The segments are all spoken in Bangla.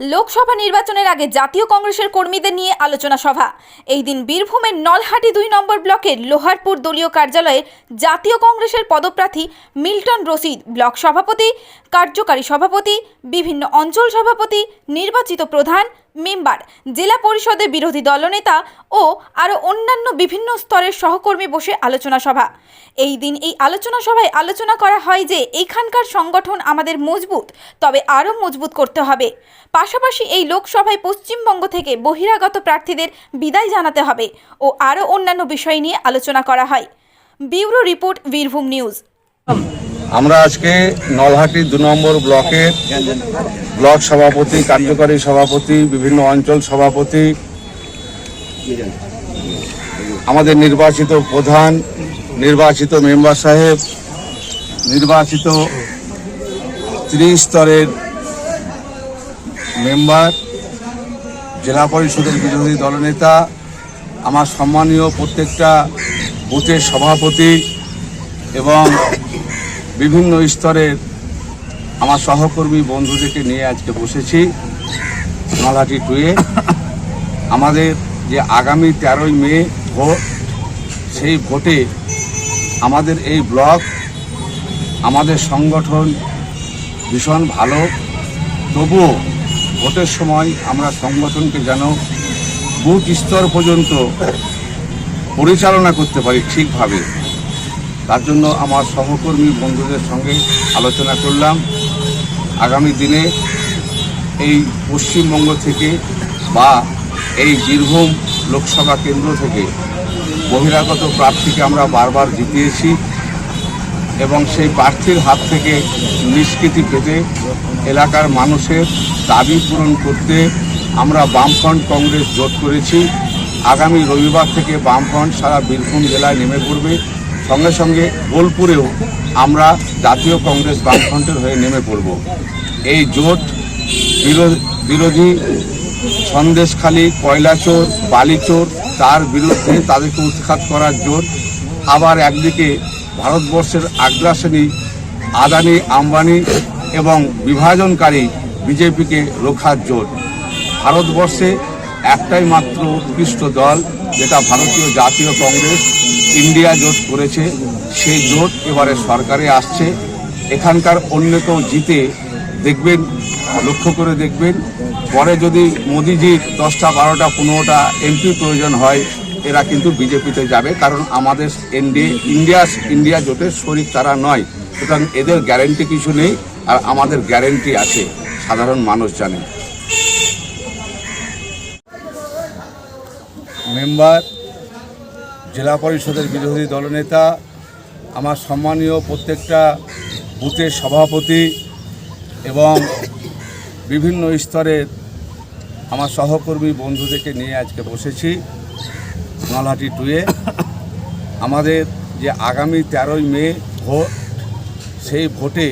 লোকসভা নির্বাচনের আগে জাতীয় কংগ্রেসের কর্মীদের নিয়ে আলোচনা সভা। এই দিন বীরভূমের নলহাটি দুই নম্বর ব্লকের লোহারপুর দলীয় কার্যালয়ে জাতীয় কংগ্রেসের পদপ্রার্থী মিল্টন রশিদ, ব্লক সভাপতি, কার্যকারী সভাপতি, বিভিন্ন অঞ্চল সভাপতি, নির্বাচিত প্রধান মেম্বার, জেলা পরিষদের বিরোধী দলনেতা ও আরও অন্যান্য বিভিন্ন স্তরের সহকর্মী বসে আলোচনা সভা। এই দিন এই আলোচনা সভায় আলোচনা করা হয় যে এখানকার সংগঠন আমাদের মজবুত, তবে আরও মজবুত করতে হবে। পাশাপাশি এই লোকসভায় পশ্চিমবঙ্গ থেকে বহিরাগত প্রার্থীদের বিদায় জানাতে হবে ও আরও অন্যান্য বিষয় নিয়ে আলোচনা করা হয়। Bureau report Birbhum news. আমরা আজকে নলহাটি দু নম্বর ব্লকের ব্লক সভাপতি, কার্যকারী সভাপতি, বিভিন্ন অঞ্চল সভাপতি, আমাদের নির্বাচিত প্রধান, নির্বাচিত মেম্বার সাহেব, নির্বাচিত ত্রিস্তরের মেম্বার, জেলা পরিষদের বিরোধী দলনেতা, আমার সম্মানীয় প্রত্যেকটা বুথের সভাপতি এবং বিভিন্ন স্তরের আমার সহকর্মী বন্ধুদেরকে নিয়ে আজকে বসেছি নলহাটি টুয়ে। আমাদের যে আগামী তেরোই মে ভোট, সেই ভোটে আমাদের এই ব্লক, আমাদের সংগঠন ভীষণ ভালো। তবুও ভোটের সময় আমরা সংগঠনকে যেন বুথ স্তর পর্যন্ত পরিচালনা করতে পারি ঠিকভাবে। তার জন্য আমার সহকর্মী বন্ধুদের সঙ্গে আলোচনা করলাম। আগামী দিনে এই পশ্চিমবঙ্গ থেকে বা এই বীরভূম লোকসভা কেন্দ্র থেকে বহিরাগত প্রার্থীকে আমরা বারবার জিতিয়েছি এবং সেই প্রার্থীর হাত থেকে নিষ্কৃতি পেতে এলাকার মানুষের দাবি পূরণ করতে আমরা বামফ্রন্ট কংগ্রেস জোট করেছি। আগামী রবিবার থেকে বামফ্রন্ট সারা বীরভূম জেলায় নেমে পড়বে। সঙ্গে সঙ্গে বোলপুরেও আমরা জাতীয় কংগ্রেস বামফ্রন্টের হয়ে নেমে পড়ব। এই জোট বিরো- বিরোধী সন্দেশখালী, কয়লাচোর, বালিচোর, তার বিরুদ্ধে তাদেরকে উৎখাত করার জোট, আবার একদিকে ভারতবর্ষের আগ্রাসনী, আদানি, আম্বানি এবং বিভাজনকারী বিজেপিকে রোখার জোট। ভারতবর্ষে একটাই মাত্র উৎকৃষ্ট দল, যেটা ভারতীয় জাতীয় কংগ্রেস। ইন্ডিয়া জোট করেছে সেই জোট এবারে সরকারে আসছে। এখানকার অন্য কেউ জিতে দেখবেন, লক্ষ্য করে দেখবেন। পরে যদি মোদিজির দশটা, বারোটা, পনেরোটা এমপি প্রয়োজন হয়, এরা কিন্তু বিজেপিতে যাবে। কারণ আমাদের এনডিএ ইন্ডিয়া ইন্ডিয়া জোটের শরিক তারা নয়। সুতরাং এদের গ্যারেন্টি কিছু নেই, আর আমাদের গ্যারেন্টি আছে, সাধারণ মানুষ জানে। মেম্বার জেলা পরিষদের বিরোধী দলনেতা, আমার সম্মানীয় প্রত্যেকটা বুথের সভাপতি এবং বিভিন্ন স্তরের আমার সহকর্মী বন্ধুদেরকে নিয়ে আজকে বসেছি নলহাটি টুয়ে। আমাদের যে আগামী তেরোই মে ভোট, সেই ভোটে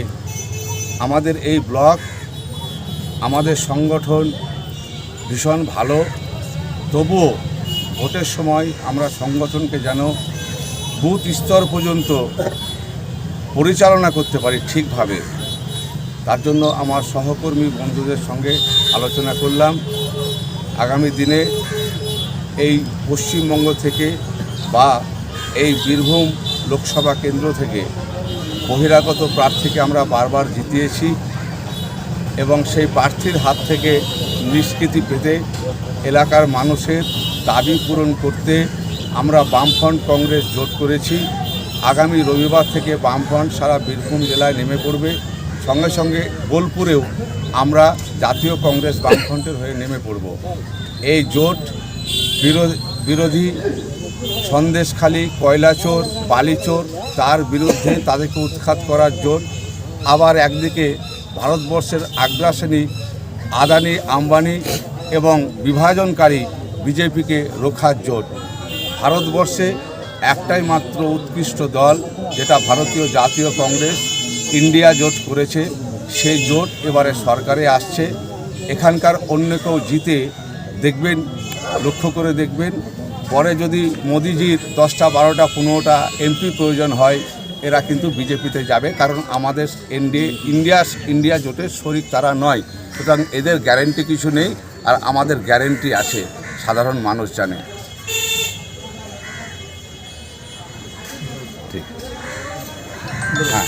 আমাদের এই ব্লক, আমাদের সংগঠন ভীষণ ভালো। তবুও ভোটের সময় আমরা সংগঠনকে যেন বুথ স্তর পর্যন্ত পরিচালনা করতে পারি ঠিকভাবে। তার জন্য আমার সহকর্মী বন্ধুদের সঙ্গে আলোচনা করলাম। আগামী দিনে এই পশ্চিমবঙ্গ থেকে বা এই বীরভূম লোকসভা কেন্দ্র থেকে বহিরাগত প্রার্থীকে আমরা বারবার জিতিয়েছি এবং সেই প্রার্থীর হাত থেকে নিষ্কৃতি পেতে এলাকার মানুষের দাবি পূরণ করতে আমরা বামফ্রন্ট কংগ্রেস জোট করেছি। আগামী রবিবার থেকে বামফ্রন্ট সারা বীরভূম জেলায় নেমে পড়বে। সঙ্গে সঙ্গে বোলপুরেও আমরা জাতীয় কংগ্রেস বামফ্রন্টের হয়ে নেমে পড়ব। এই জোট বিরোধী বিরোধী সন্দেশখালী, কয়লাচোর, বালিচোর, তার বিরুদ্ধে তাদেরকে উৎখাত করার জোট, আবার একদিকে ভারতবর্ষের আগ্রাসনী, আদানি, আম্বানি এবং বিভাজনকারী বিজেপিকে রোখার জোট। ভারতবর্ষে একটাই মাত্র উৎকৃষ্ট দল, যেটা ভারতীয় জাতীয় কংগ্রেস, ইন্ডিয়া জোট করেছে। সেই জোট এবারে সরকারে আসছে। এখানকার অন্য কেউ জিতে দেখবেন, লক্ষ্য করে দেখবেন। পরে যদি মোদিজির দশটা, বারোটা, পনেরোটা এমপি প্রয়োজন হয়, এরা কিন্তু বিজেপিতে যাবে। কারণ আমাদের এনডিএ ইন্ডিয়া ইন্ডিয়া জোটের শরিক তারা নয়। সুতরাং এদের গ্যারেন্টি কিছু নেই, আর আমাদের গ্যারেন্টি আছে। সাধারণ মানুষ জানে। ঠিক। হ্যাঁ।